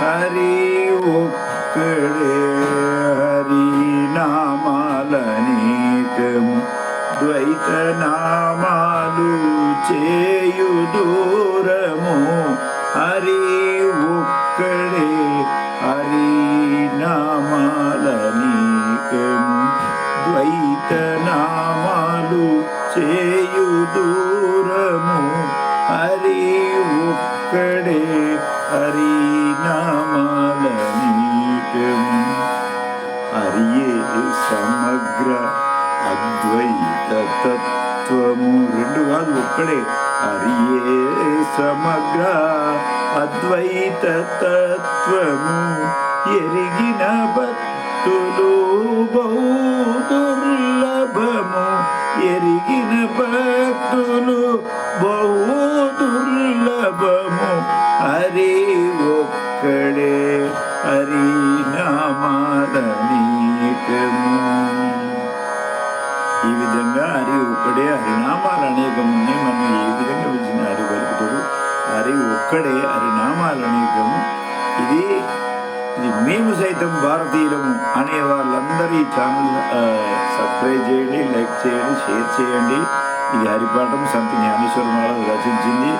హరి ఒక్కడే హరి నామాలనేకము. ద్వైత నామాలు చేయు దూరము. హరి ఒక్కడే హరి నామాలనేకము. ద్వైత నామాలు చేయు దూరము. హరి ఒక్కడే హరి తత్వము రెండు కాదు ఒక్కడే. హరియే సమగ్ర అద్వైత తత్వము ఎరిగిన భక్తులు బహు దుర్లభము ఎరిగిన భక్తులు బహు ఈ విధంగా హరి ఒక్కడే హరినామాలు అనేకం మనం ఏ విధంగా పిలిచిన హరి పలుకుతాడు హరి ఒక్కడే హరినామాలు అనేకము. ఇది ఇది మేము సైతం భారతీయులము అనే వాళ్ళందరి ఛానల్ సబ్స్క్రైబ్ చేయండి లైక్ చేయండి షేర్ చేయండి. ఇది హరిపాఠం సంత జ్ఞానేశ్వరమాల రచించింది.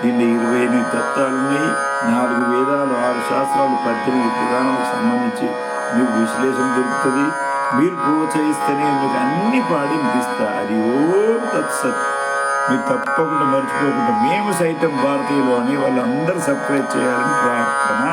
దీనిలో ఇరవై ఎనిమిది తత్వాలు ఉన్నాయి. నాలుగు వేదాలు ఆరు శాస్త్రాలు పద్దెనిమిది పురాణాలకు సంబంధించి మీకు విశ్లేషణ దొరుకుతుంది. మీరు ప్రోత్సహిస్తేనే మీకు అన్ని పాడి ముగిస్తా అది ఓం తత్సత్. మీరు తప్పకుండా మర్చిపోకుండా మేము సైతం భారతీయులు అని వాళ్ళందరూ సబ్స్క్రైబ్ చేయాలని ప్రార్థన.